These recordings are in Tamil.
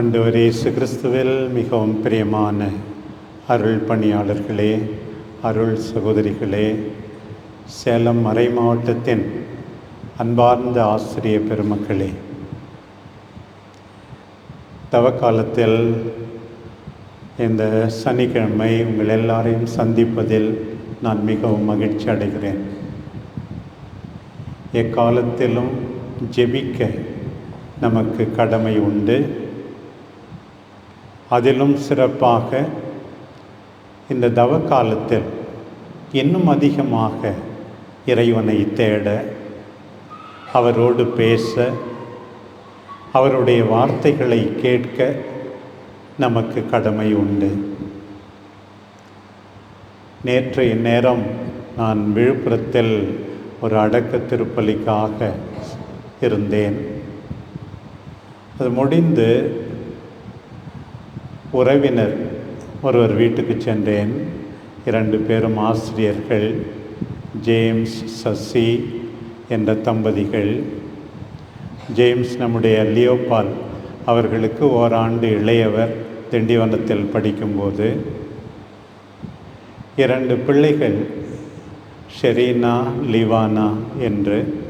ஆண்டவர் இயேசு கிறிஸ்துவில் மிகவும் பிரியமான அருள் பணியாளர்களே அருள் சகோதரிகளே சேலம் மறை மாவட்டத்தின் அன்பார்ந்த ஆசிரிய பெருமக்களே தவக்காலத்தில் இந்த சனிக்கிழமை உங்கள் எல்லாரையும் சந்திப்பதில் நான் மிகவும் மகிழ்ச்சி அடைகிறேன். எக்காலத்திலும் ஜெபிக்க நமக்கு கடமை உண்டு. அதிலும் சிறப்பாக இந்த தவ காலத்தில் இன்னும் அதிகமாக இறைவனை தேட அவரோடு பேச அவருடைய வார்த்தைகளை கேட்க நமக்கு கடமை உண்டு. நேற்றைய நேரம் நான் விழுப்புரத்தில் ஒரு அடக்க திருப்பலிக்காக இருந்தேன். அது முடிந்து உறவினர் ஒருவர் வீட்டுக்கு சென்றேன். இரண்டு பேரும் ஆசிரியர்கள் ஜேம்ஸ் சசி என்ற தம்பதிகள். ஜேம்ஸ் நம்முடைய லியோபால் அவர்களுக்கு ஓராண்டு இளையவர் திண்டிவனத்தில் படிக்கும்போது. இரண்டு பிள்ளைகள் ஷெரீனா லிவானா என்று.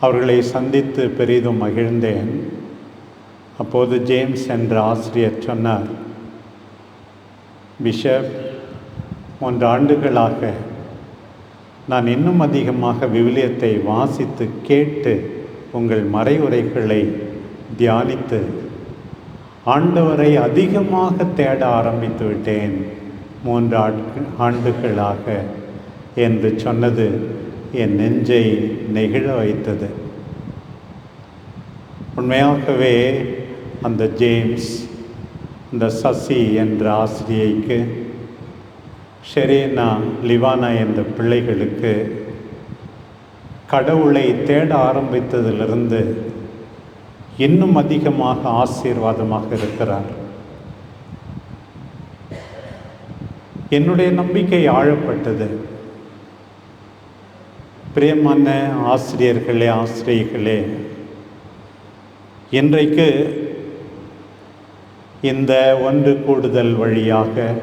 அவர்களை சந்தித்து பெரிதும் மகிழ்ந்தேன். அப்போது ஜேம்ஸ் என்ற ஆசிரியர் சொன்னார் பிஷப் மூன்று ஆண்டுகளாக நான் இன்னும் அதிகமாக விவிலியத்தை வாசித்து கேட்டு உங்கள் மறைவுரைகளை தியானித்து ஆண்டவரை அதிகமாக தேட ஆரம்பித்து விட்டேன். மூன்று ஆட்கள் ஆண்டுகளாக என்று சொன்னது என் நெஞ்சை நெகிழ வைத்தது. உண்மையாகவே அந்த ஜேம்ஸ் இந்த சசி என்ற ஆசிரியைக்கு ஷெரேனா லிவானா என்ற பிள்ளைகளுக்கு கடவுளை தேட ஆரம்பித்ததிலிருந்து இன்னும் அதிகமாக ஆசீர்வாதமாக இருக்கிறார். என்னுடைய நம்பிக்கை ஆழப்பட்டது. பிரியமான ஆசிரியர்களே ஆசிரியர்களே இன்றைக்கு இந்த ஒன்று கூடுதல் வழியாக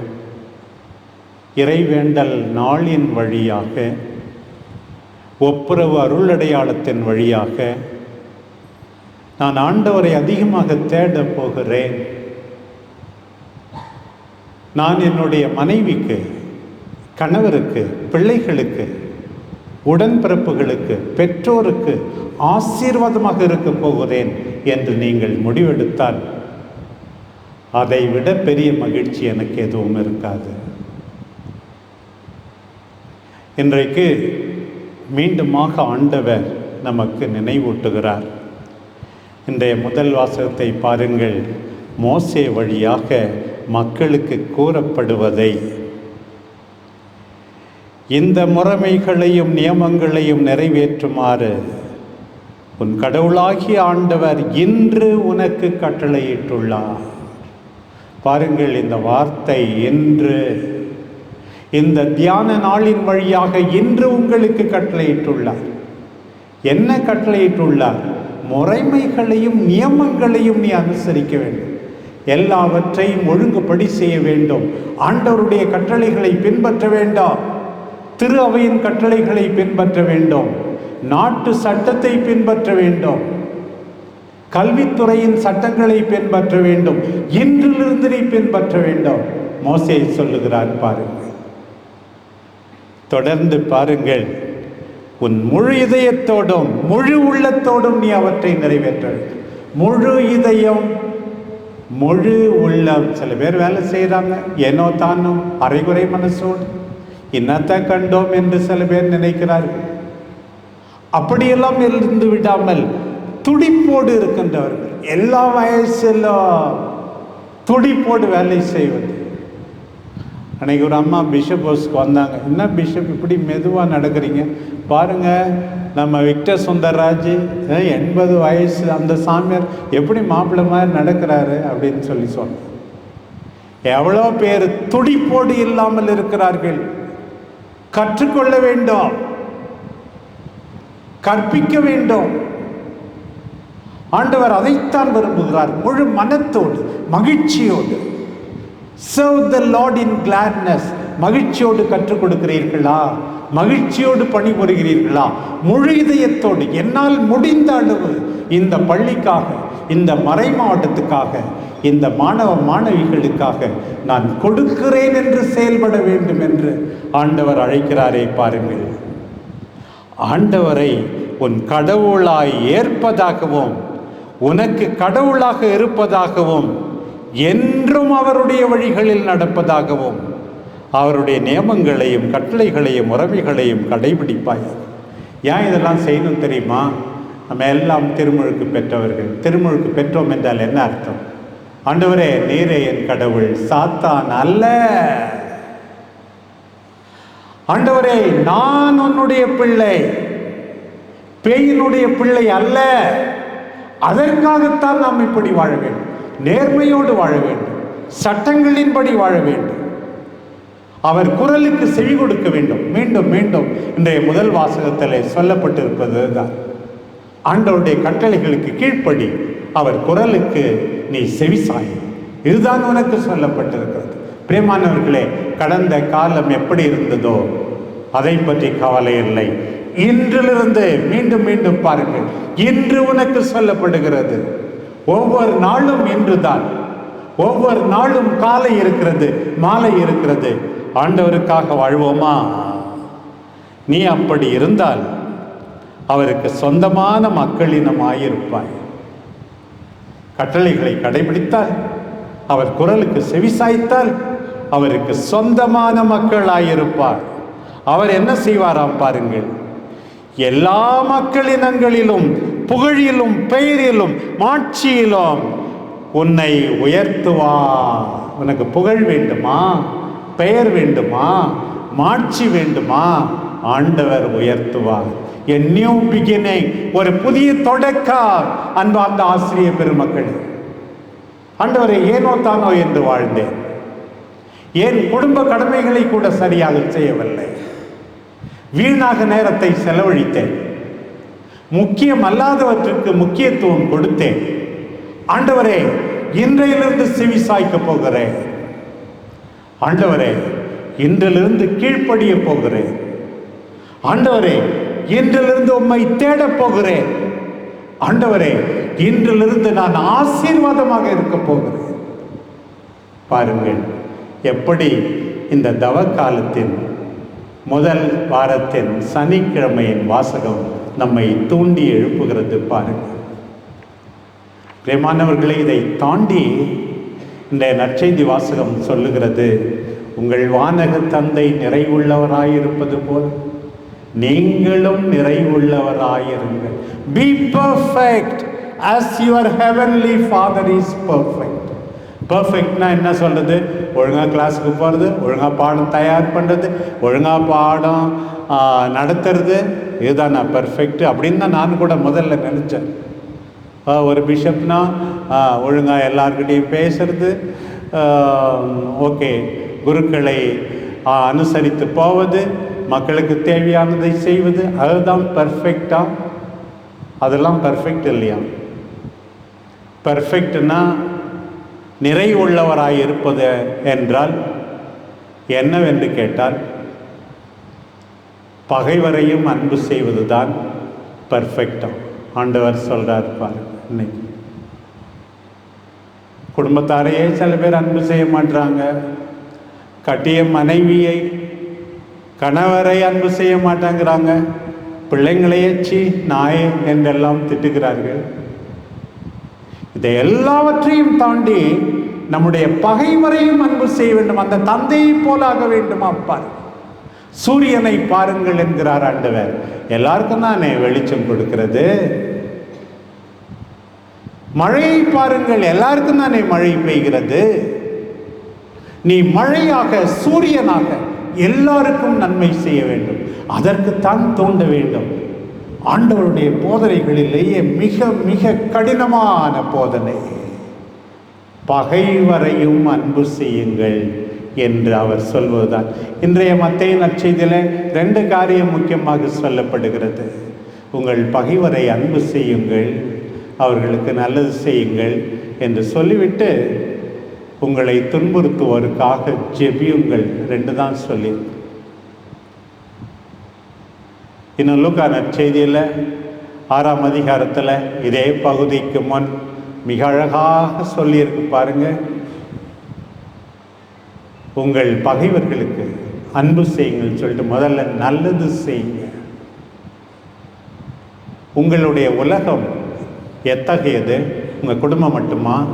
இறைவேண்டல் நாளின் வழியாக ஒப்புரவு அருளடையாளத்தின் வழியாக நான் ஆண்டவரை அதிகமாக தேடப் போகிறேன். நான் என்னுடைய மனைவிக்கு கணவருக்கு பிள்ளைகளுக்கு உடன்பிறப்புகளுக்கு பெற்றோருக்கு ஆசீர்வாதமாக இருக்கப் போகிறேன் என்று நீங்கள் முடிவெடுத்தால் அதை விட பெரிய மகிழ்ச்சி எனக்கு எதுவும் இருக்காது. இன்றைக்கு மீண்டுமாக ஆண்டவர் நமக்கு நினைவூட்டுகிறார். இன்றைய முதல் வாசகத்தை பாருங்கள். மோசே வழியாக மக்களுக்கு கூறப்படுவதை. இந்த முறைமைகளையும் நியமங்களையும் நிறைவேற்றுமாறு. உன் கடவுளாகிய ஆண்டவர் இன்று உனக்கு கட்டளையிட்டுள்ளார். பாருங்கள் இந்த வார்த்தை என்று இந்த தியான நாளின் வழியாக இன்று உங்களுக்கு கட்டளையிட்டுள்ளார். என்ன கட்டளையிட்டுள்ளார்? முறைமைகளையும் நியமங்களையும் நீ அனுசரிக்க வேண்டும். எல்லாவற்றையும் ஒழுங்குபடி செய்ய வேண்டும். ஆண்டவருடைய கட்டளைகளை பின்பற்ற வேண்டாம். திரு அவையின் கட்டளைகளை பின்பற்ற வேண்டும். நாட்டு சட்டத்தை பின்பற்ற வேண்டும். கல்வித்துறையின் சட்டங்களை பின்பற்ற வேண்டும். இன்றிலிருந்து நீ பின்பற்ற வேண்டும். மோசையை சொல்லுகிறார் பாருங்கள். தொடர்ந்து பாருங்கள். உன் முழு இதயத்தோடும் முழு உள்ளத்தோடும் நீ அவற்றை நிறைவேற்ற வேண்டும். முழு இதயம் முழு உள்ளம். சில பேர் வேலை செய்கிறாங்க ஏனோ தானோ அரைகுறை மனசோடு. இன்னத்தை கண்டோம் என்று சில பேர் நினைக்கிறார்கள். அப்படியெல்லாம் இருந்து விடாமல் துடிப்போடு இருக்கின்றவர்கள். எல்லா வயசிலும் துடிப்போடு வேலை செய்வது. அன்னைக்கு ஒரு அம்மா பிஷப் ஹவுஸ்க்கு வந்தாங்க. என்ன பிஷப் இப்படி மெதுவாக நடக்கிறீங்க? பாருங்க நம்ம விக்டர் சுந்தர்ராஜ் எண்பது வயசு அந்த சாமியார் எப்படி மாப்பிள்ளை மாதிரி நடக்கிறாரு? அப்படின்னு சொல்லி சொன்னேன் எவ்வளோ பேர் துடிப்போடு இல்லாமல் இருக்கிறார்கள். கற்றுக்கொள்ள வேண்டும். கற்பிக்க வேண்டும். ஆண்டவர் அதைத்தான் விரும்புகிறார் முழு மனத்தோடு மகிழ்ச்சியோடு. Serve the lord in gladness மகிழ்ச்சியோடு கற்றுக் கொடுக்கிறீர்களா? மகிழ்ச்சியோடு பணிபுரிகிறீர்களா? முழு இதயத்தோடு என்னால் முடிந்த அளவு இந்த பள்ளிக்காக இந்த மறை மாவட்டத்துக்காக இந்த மாணவ மாணவிகளுக்காக நான் கொடுக்கிறேன் என்று செயல்பட வேண்டும் என்று ஆண்டவர் அழைக்கிறாரே பாருங்கள். ஆண்டவரை உன் கடவுளாய் ஏற்பதாகவும் உனக்கு கடவுளாக இருப்பதாகவும் என்றும் அவருடைய வழிகளில் நடப்பதாகவும் அவருடைய நியமங்களையும் கட்டளைகளையும் உறவைகளையும் கடைபிடிப்பாய். ஏன் இதெல்லாம் செய்யணும் தெரியுமா? நம்ம எல்லாம் திருமுழுக்கு பெற்றவர்கள். திருமுழுக்கு பெற்றோம் என்றால் என்ன அர்த்தம்? ஆண்டவரே நீரே என் கடவுள் சாத்தான் அல்ல. ஆண்டவரே நான் உன்னுடைய பிள்ளை. பேயினுடைய பிள்ளை அல்ல. அதற்காகத்தான் நாம் இப்படி வாழ வேண்டும். நேர்மையோடு வாழ வேண்டும். சட்டங்களின்படி வாழ வேண்டும். அவர் குரலுக்கு செவி கொடுக்க வேண்டும். மீண்டும் மீண்டும் இன்றைய முதல் வாசகத்தில் சொல்லப்பட்டிருப்பது தான் ஆண்டவருடைய கட்டளைகளுக்கு கீழ்ப்படி அவர் குரலுக்கு நீ செவிசாய் இதுதான் உனக்கு சொல்லப்பட்டிருக்கிறது. பிரேமானவர்களே கடந்த காலம் எப்படி இருந்ததோ அதை பற்றி கவலை இல்லை. இன்றிலிருந்து மீண்டும் மீண்டும் பாருங்கள். இன்று உனக்கு சொல்லப்படுகிறது. ஒவ்வொரு நாளும் இன்றுதான். ஒவ்வொரு நாளும் காலை இருக்கிறது மாலை இருக்கிறது. ஆண்டவருக்காக வாழ்வோமா? நீ அப்படி இருந்தால் அவருக்கு சொந்தமான மக்களினமாயிருப்பாய் கட்டளைகளை கடைபிடித்தால் அவர் குரலுக்கு செவிசாய்த்தால் அவருக்கு சொந்தமான மக்களாயிருப்பார். அவர் என்ன செய்வாராம் பாருங்கள். எல்லா மக்களினங்களிலும் புகழிலும் பெயரிலும் மாட்சியிலும் உன்னை உயர்த்துவா. உனக்கு புகழ் வேண்டுமா? பெயர் வேண்டுமா? மாட்சி வேண்டுமா? ஆண்டவர் உயர்த்துவார். என் நியூ பிகினிங் ஒரு புதிய தொடக்கம் அன்பார்ந்த ஆசிரிய பெருமக்கள் ஆண்டவரை ஏனோ தானோ என்று வாழ்ந்தேன். ஏன் குடும்ப கடமைகளை கூட சரியாக செய்யவில்லை. வீணாக நேரத்தை செலவழித்தேன். முக்கியம் அல்லாதவற்றுக்கு முக்கியத்துவம் கொடுத்தேன். ஆண்டவரே இன்றையிலிருந்து செவி சாய்க்க போகிறேன். ஆண்டவரே இன்றிலிருந்து கீழ்ப்படிய போகிறேன். ஆண்டவரே இன்றிலிருந்து உம்மை தேடப் போகிறேன். ஆண்டவரே இன்றிலிருந்து நான் ஆசீர்வாதமாக இருக்க போகிறேன். பாருங்கள் எப்படி இந்த தவ காலத்தின் முதல் வாரத்தின் சனிக்கிழமையின் வாசகம் நம்மை தூண்டி எழுப்புகிறது பாருங்கள் பிரியமானவர்களை இதை தாண்டி இந்த நற்செய்தி வாசகம் சொல்லுகிறது உங்கள் வானக தந்தை நிறைவுள்ளவராயிருப்பது போல் நீங்களும் நிறைவுள்ளவராயிருங்கள். Be perfect as your heavenly father is perfect. பர்ஃபெக்ட்னா என்ன சொல்றது? ஒழுங்காக கிளாஸுக்கு போகிறது ஒழுங்காக பாடம் தயார் பண்ணுறது ஒழுங்காக பாடம் நடத்துறது இதுதான் நான் பர்ஃபெக்ட் அப்படின்னு தான் நான் கூட முதல்ல நினச்சேன். ஒரு பிஷப்னா ஒழுங்காக எல்லாருக்கிட்டையும் பேசுறது ஓகே குருக்களை அனுசரித்து போவது மக்களுக்கு தேவையானதை செய்வது அதுதான் பர்ஃபெக்டாக அதெல்லாம் பர்ஃபெக்ட் இல்லையா? பர்ஃபெக்ட்னா நிறைவுள்ளவராய் இருப்பது என்றால் என்னவென்று கேட்டால் பகைவரையும் அன்பு செய்வதுதான் பர்ஃபெக்டாக ஆண்டவர் சொல்கிறார் பாருங்க இன்னைக்கு. குடும்பத்தாரையே சில பேர் அன்பு செய்ய மாட்டாங்க கட்டிய மனைவியை கணவரை அன்பு செய்ய மாட்டாங்கிறாங்க. பிள்ளைங்களையே சீ நாயே என்றெல்லாம் திட்டுகிறார்கள். இதை எல்லாவற்றையும் தாண்டி நம்முடைய பகைவரையும் அன்பு செய்ய வேண்டும். அந்த தந்தையை போலாக வேண்டும் அப்பா. சூரியனை பாருங்கள் என்கிறார் ஆண்டவர். எல்லாருக்கும் தானே வெளிச்சம் கொடுக்கிறது? மழையை பாருங்கள் எல்லாருக்கும் தானே மழை பெய்கிறது? நீ மழையாக சூரியனாக எல்லாருக்கும் நன்மை செய்ய வேண்டும். அதற்குத்தான் தோண்ட வேண்டும். ஆண்டவருடைய போதனைகளிலேயே மிக மிக கடினமான போதனை. பகைவரையும் அன்பு செய்யுங்கள் என்று அவர் சொல்வதுதான். இன்றைய மத்திய நற்செய்தியில் ரெண்டு காரியம் முக்கியமாக சொல்லப்படுகிறது. உங்கள் பகைவரை அன்பு செய்யுங்கள் அவர்களுக்கு நல்லது செய்யுங்கள் என்று சொல்லிவிட்டு உங்களை துன்புறுத்துவோருக்காக ஜெபியுங்கள். ரெண்டு தான் சொல்லி இன்னும் லூக்கா நற்செய்தியில் ஆறாம் அதிகாரத்தில் இதே பகுதிக்கு முன் மிக அழகாக சொல்லியிருக்கு பாருங்க. உங்கள் பகைவர்களுக்கு அன்பு செய்யுங்கள் சொல்லிட்டு முதல்ல நல்லது செய்யுங்க. உங்களுடைய உலகம் எத்தகையது? உங்கள் குடும்பம் மட்டுமா?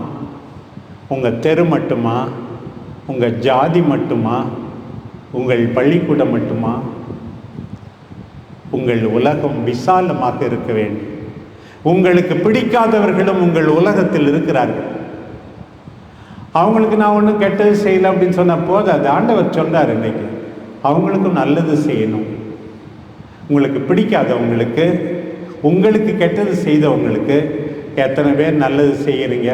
உங்கள் தெரு மட்டுமா? உங்கள் ஜாதி மட்டுமா? உங்கள் பள்ளிக்கூடம் மட்டுமா? உங்கள் உலகம் விசாலமாக இருக்க வேண்டும். உங்களுக்கு பிடிக்காதவர்களும் உங்கள் உலகத்தில் இருக்கிறார்கள். அவங்களுக்கு நான் ஒன்றும் கெட்டது செய்யலை அப்படின்னு சொன்ன போது அது ஆண்டவர் சொன்னார் இன்னைக்கு அவங்களுக்கும் நல்லது செய்யணும். உங்களுக்கு பிடிக்காதவங்களுக்கு உங்களுக்கு கெட்டது செய்தவங்களுக்கு எத்தனை பேர் நல்லது செய்கிறீங்க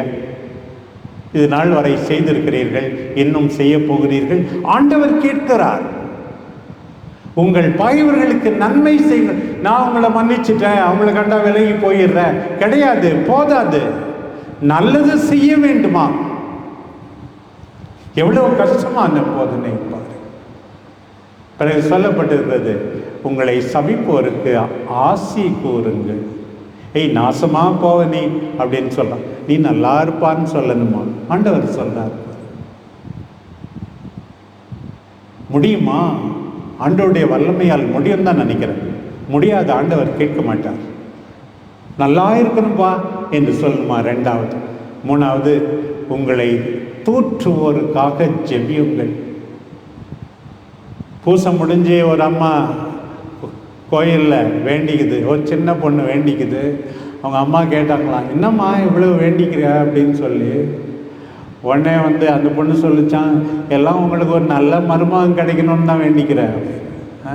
இது நாள் வரை செய்திருக்கிறீர்கள் இன்னும் செய்ய போகிறீர்கள். ஆண்டவர் கேட்கிறார். உங்கள் பகைவர்களுக்கு நன்மை செய்யுங்கள் நான் அவங்கள மன்னிச்சிட்டேன் அவங்கள கண்டா விலகி போயிடுறேன். கிடையாது போதாது. நல்லது செய்ய வேண்டுமா? எவ்வளவு கஷ்டமான போதனை பாரு பிறகு சொல்லப்பட்டிருக்கிறது உங்களை சபிப்போருக்கு ஆசி கூறுங்கள். ஏய் நாசமா போவ நீ? அப்படின்னு சொல்றான். நீ நல்லா இருப்பான்னு சொல்லணுமா? ஆண்டவர் சொல்றார். முடியுமா? ஆண்டவருடைய வல்லமையால் முடியும் தான் நினைக்கிறேன். முடியாத ஆண்டவர் கேட்க மாட்டார். நல்லா இருக்கணும்பா என்று சொல்லணுமா ரெண்டாவது. மூணாவது உங்களை தூற்றுவோருக்காக ஜெபியுங்கள். பூசம் முடிஞ்சு ஒரு அம்மா கோயிலில் வேண்டிக்குது. ஒரு சின்ன பொண்ணு வேண்டிக்குது. அவங்க அம்மா கேட்டாங்களாம் என்னம்மா இவ்வளவு வேண்டிக்கிற? அப்படின்னு சொல்லி உடனே வந்து அந்த பொண்ணு சொல்லிச்சான் எல்லாம் உங்களுக்கு ஒரு நல்ல மருமகன் கிடைக்கணும்னு தான் வேண்டிக்கிறேன். ஆ?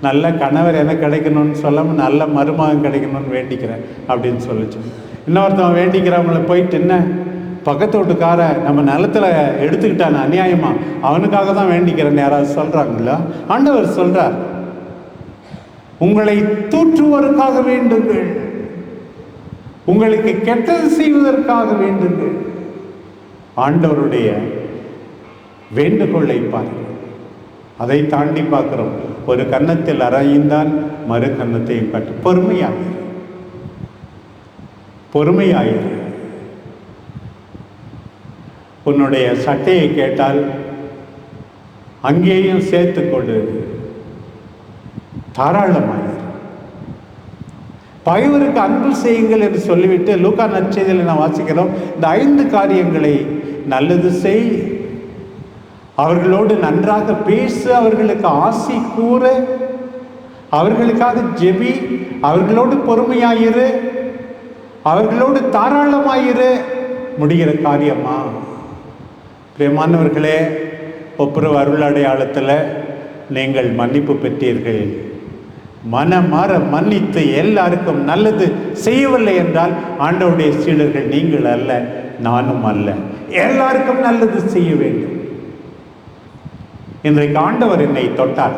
நல்ல கணவர் எனக்கு கிடைக்கணும்னு சொல்லாமல் நல்ல மருமகன் கிடைக்கணும்னு வேண்டிக்கிறேன் அப்படின்னு சொல்லிச்சான். இன்னொருத்தவன் வேண்டிக்கிறவங்கள போயிட்டு என்ன? பக்கத்து வீட்டுக்கார நம்ம நிலத்துல எடுத்துக்கிட்டான அநியாயமா? அவனுக்காக தான் வேண்டிக்கிறேன் யாராவது சொல்கிறாங்களா ஆண்டவர் சொல்கிறார் உங்களை தூற்றுவதற்காக வேண்டுங்கள். உங்களுக்கு கெட்டது செய்வதற்காக வேண்டுங்கள். ஆண்டவருடைய வேண்டுகோளை பாருங்கள். அதை தாண்டி பார்க்குறோம். ஒரு கன்னத்தில் அறையுந்தான் மறு கன்னத்தையும் காட்டு பொறுமையாயிரு. பொறுமையாயிரு. உன்னுடைய சட்டையை கேட்டால் அங்கேயும் சேர்த்து கொடு. தாராளமாயிரு. பகைவருக்கு அன்பு செய்யுங்கள் என்று சொல்லிவிட்டு லூக்கா நற்செய்தியில் நான் வாசிக்கிறோம். இந்த ஐந்து காரியங்களை நல்லது செய். அவர்களோடு நன்றாக பேசு அவர்களுக்கு ஆசி கூறு. அவர்களுக்காக ஜெபி அவர்களோடு பொறுமையாயிரு. அவர்களோடு தாராளமாயிரு. முடிகிற காரியமா? பிரியமானவர்களே ஒப்புரவு அருள் அடையாளத்தில் நீங்கள் மன்னிப்பு பெற்றீர்கள். மனமாற மன்னித்து எல்லாருக்கும் நல்லது செய்யவில்லை என்றால் ஆண்டவுடைய சீடர்கள் நீங்கள் அல்ல. நானும் அல்ல. எல்லாருக்கும் நல்லது செய்ய வேண்டும். இன்றைக்கு ஆண்டவர் என்னை தொட்டார்.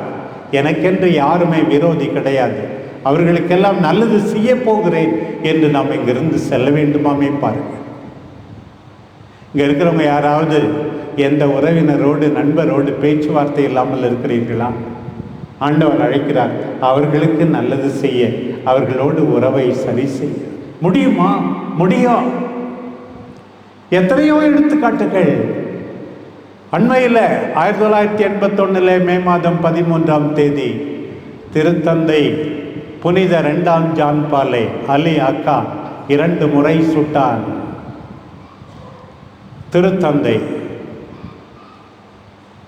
எனக்கென்று யாருமே விரோதி கிடையாது. அவர்களுக்கெல்லாம் நல்லது செய்ய போகிறேன் என்று நாம் இங்கிருந்து செல்ல வேண்டுமாமே பாருங்கள். இங்கே இருக்கிறவங்க யாராவது எந்த உறவினரோடு நண்பரோடு பேச்சுவார்த்தை இல்லாமல் இருக்கிறீர்களா? ஆண்டவர் அழைக்கிறார் அவர்களுக்கு நல்லது செய்ய அவர்களோடு உறவை சரி செய்ய. முடியுமா? முடியும் எத்தனையோ எடுத்துக்காட்டுகள். அண்மையில் ஆயிரத்தி தொள்ளாயிரத்தி எண்பத்தொன்னில் மே மாதம் பதிமூன்றாம் தேதி திருத்தந்தை புனித ரெண்டாம் ஜான்பாலே அலி அக்கா இரண்டு முறை சுட்டார் திருத்தந்தை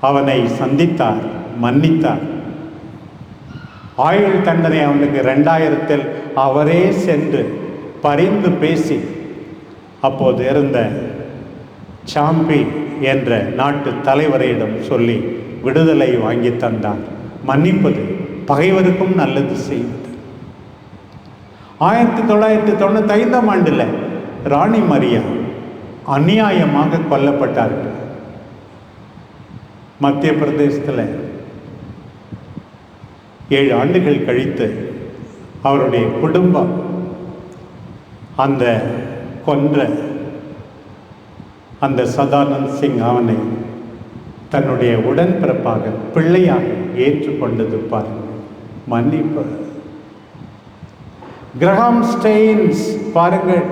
அவனை சந்தித்தார் மன்னித்தார். ஆயுள் தண்டனை அவனுக்கு ரெண்டாயிரத்தில் அவரே சென்று பரிந்து பேசி அப்போது இருந்த சாம்பி என்ற நாட்டு தலைவரிடம் சொல்லி விடுதலை வாங்கி தந்தார் மன்னிப்பது பகைவருக்கும் நல்லது செய்வது ஆயிரத்தி தொள்ளாயிரத்தி தொண்ணூற்றி ஐந்தாம் ஆண்டில் ராணி மரியா அநியாயமாக கொல்லப்பட்டார்கள். மத்திய பிரதேசத்தில் ஏழு ஆண்டுகள் கழித்து அவருடைய குடும்பம் அந்த கொன்ற அந்த சதானந்த் சிங் அவனை தன்னுடைய உடன்பிறப்பாக பிள்ளையாக ஏற்றுக்கொண்டது பாருங்கள் மன்னிப்பு. கிரஹாம் ஸ்டெயின்ஸ் பாருங்கள்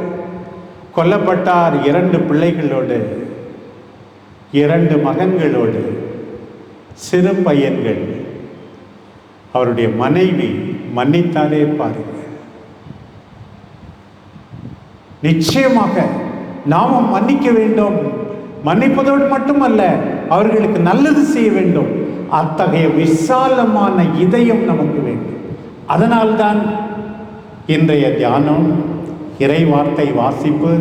கொல்லப்பட்டார் இரண்டு பிள்ளைகளோடு இரண்டு மகன்களோடு சிறு பையன்கள். அவருடைய மனைவி மன்னித்தாலே பாருங்கள் நிச்சயமாக நாமும் மன்னிக்க வேண்டும். மன்னிப்பதோடு மட்டுமல்ல அவர்களுக்கு நல்லது செய்ய வேண்டும். அத்தகைய விசாலமான இதயம் நமக்கு வேண்டும். அதனால்தான் இன்றைய தியானம் இறை வார்த்தை வாசிப்பு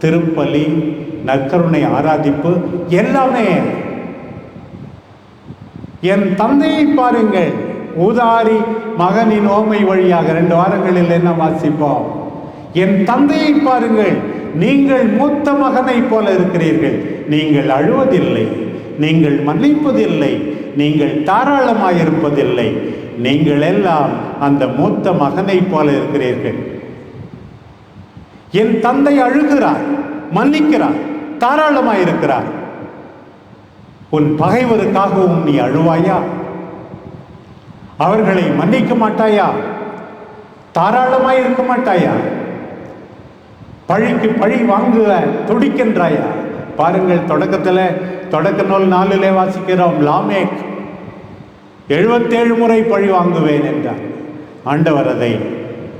திருப்பலி நற்கருணை ஆராதிப்பு எல்லாமே என் தந்தையை பாருங்கள். ஊதாரி மகனின் ஓமை வழியாக ரெண்டு வாரங்களில் என்ன வாசிப்போம்? என் தந்தையை பாருங்கள். நீங்கள் மூத்த மகனைப் போல இருக்கிறீர்கள். நீங்கள் அழுவதில்லை. நீங்கள் மன்னிப்பதில்லை. நீங்கள் தாராளமாயிருப்பதில்லை. நீங்கள் எல்லாம் அந்த மூத்த மகனைப் போல இருக்கிறீர்கள். என் தந்தை அழுகிறார் மன்னிக்கிறார் தாராளமாயிருக்கிறார். உன் பகைவருக்காகவும் நீ அழுவாயா? அவர்களை மன்னிக்க மாட்டாயா? தாராளமாயிருக்க மாட்டாயா? பழிக்கு பழி வாங்குக துடிக்கின்றாயா? பாருங்கள் தொடக்கத்தில் தொடக்க நூல் நாளிலே வாசிக்கிறோம் லாமேக். எழுபத்தேழு முறை பழி வாங்குவேன் என்றார். ஆண்டவர் அதை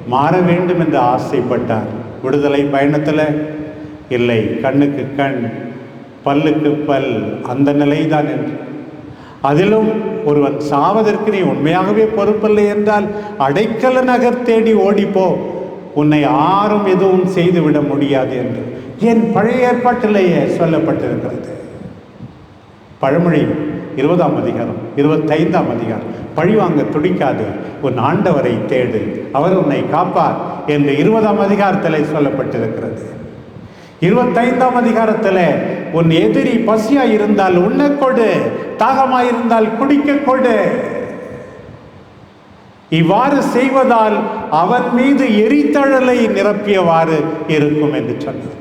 மாற வேண்டும் என்று ஆசைப்பட்டார். விடுதலை பயணத்தில் இல்லை கண்ணுக்கு கண் பல்லுக்கு பல் அந்த நிலைதான் என்று. அதிலும் ஒருவன் சாவதற்கு நீ உண்மையாகவே பொறுப்பில்லை என்றால் அடைக்கல நகர் தேடி ஓடிப்போ. உன்னை யாரும் எதுவும் செய்துவிட முடியாது என்று. என் பழைய ஏற்பாட்டிலேயே சொல்லப்பட்டிருக்கிறது. பழமொழி இருபதாம் அதிகாரம் இருபத்தைந்தாம் அதிகாரம். பழிவாங்க துடிக்காது உன் ஆண்டவரை தேடு. அவர் உன்னை காப்பார் என்று இருபதாம் அதிகாரத்தில் சொல்லப்பட்டிருக்கிறது. இருபத்தைந்தாம் அதிகாரத்தில் உன் எதிரி பசியாய் இருந்தால் உண்ண கொடு தாகமாயிருந்தால் குடிக்க கொடு. இவ்வாறு செய்வதால் அவன் மீது எரித்தழலை நிரப்பியவாறு இருக்கும் என்று சொன்னார்.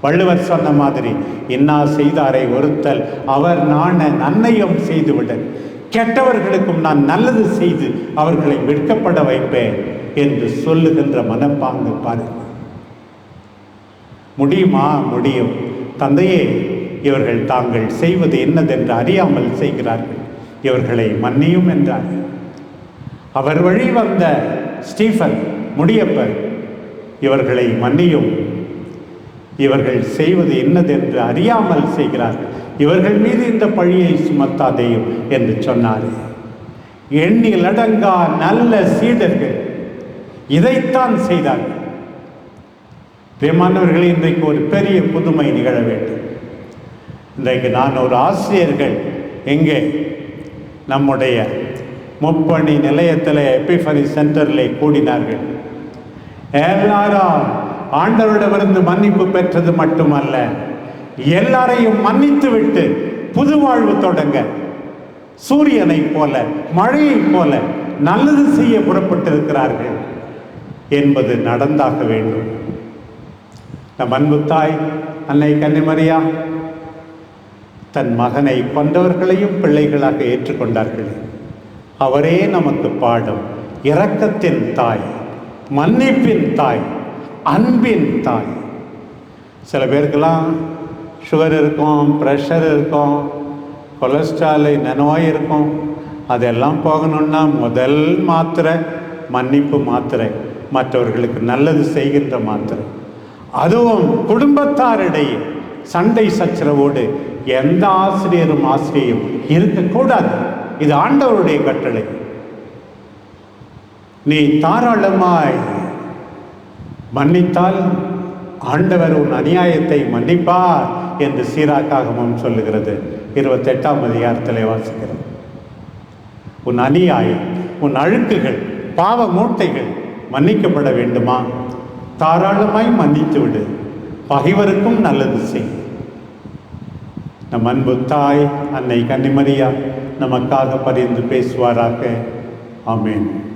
வள்ளுவர் சொன்ன மாதிரி இன்னா செய்தாரை ஒருத்தல் அவர் நாண நன்மையும் செய்துவிட. கெட்டவர்களுக்கும் நான் நல்லது செய்து அவர்களை வெட்கப்பட வைப்பேன் என்று சொல்லுகின்ற மனப்பாங்கு பாருங்கள். முடியுமா? முடியும். தந்தையே இவர்கள் தாங்கள் செய்வது என்னதென்று அறியாமல் செய்கிறார்கள். இவர்களை மன்னியும் என்றார் அவர் வழி வந்த ஸ்டீஃபன் முடியப்பர். இவர்களை மன்னியும். இவர்கள் செய்வது என்னதென்று அறியாமல் செய்கிறார்கள். இவர்கள் மீது இந்த பழியை சுமத்தாதேயும் என்று சொன்னார். எண்ணிலடங்கா நல்ல சீடர்கள் இதைத்தான் செய்தார்கள். பிரியமானவர்களே இன்றைக்கு ஒரு பெரிய புதுமை நிகழ வேண்டும். இன்றைக்கு நான் ஒரு ஆசிரியர்கள் எங்கே நம்முடைய முப்பணி நிலையத்தில் எபிஃபரி சென்டரில் கூடினார்கள். எல்லாரும் ஆண்டவரிடமிருந்து மன்னிப்பு பெற்றது மட்டுமல்ல எல்லாரையும் மன்னித்து விட்டு புது வாழ்வு தொடங்க சூரியனைப் போல மழையைப் போல நல்லது செய்ய புறப்பட்டிருக்கிறார்கள் என்பது நடந்தாக வேண்டும். நம் அன்பு தாய் அன்னை கன்னிமரியா தன் மகனை கொண்டவர்களையும் பிள்ளைகளாக ஏற்றுக்கொண்டார்கள். அவரே நமக்கு பாடும். இரக்கத்தின் தாய் மன்னிப்பின் தாய் அன்பின் தாய். சில பேருக்கெல்லாம் சுகர் இருக்கும் ப்ரெஷர் இருக்கும் கொலஸ்ட்ரால் இந்த நோய் இருக்கும். அதெல்லாம் போகணுன்னா முதல் மாத்திரை மன்னிப்பு மாத்திரை. மற்றவர்களுக்கு நல்லது செய்கின்ற மாத்திரை. அதுவும் குடும்பத்தாரிடையே சண்டை சச்சரவோடு எந்த ஆசிரியரும் ஆசிரியரும் இருக்கக்கூடாது. இது ஆண்டவருடைய கட்டளை. நீ தாராளமாய் மன்னித்தால் ஆண்டவர் உன் அநியாயத்தை மன்னிப்பார் என்று சீராக்காகமும் சொல்லுகிறது. இருபத்தெட்டாம் அதிகாரத்தில் வாசிக்கிறது உன் அநியாயம் உன் அழுக்குகள் பாவ மூட்டைகள் மன்னிக்கப்பட வேண்டுமா? தாராளமாய் மன்னித்து விடு பகைவருக்கும் நல்லது செய். நம் அன்பு தாய் அன்னை கன்னிமரியா நமக்காக பரிந்து பேசுவாராக. ஆமேன்.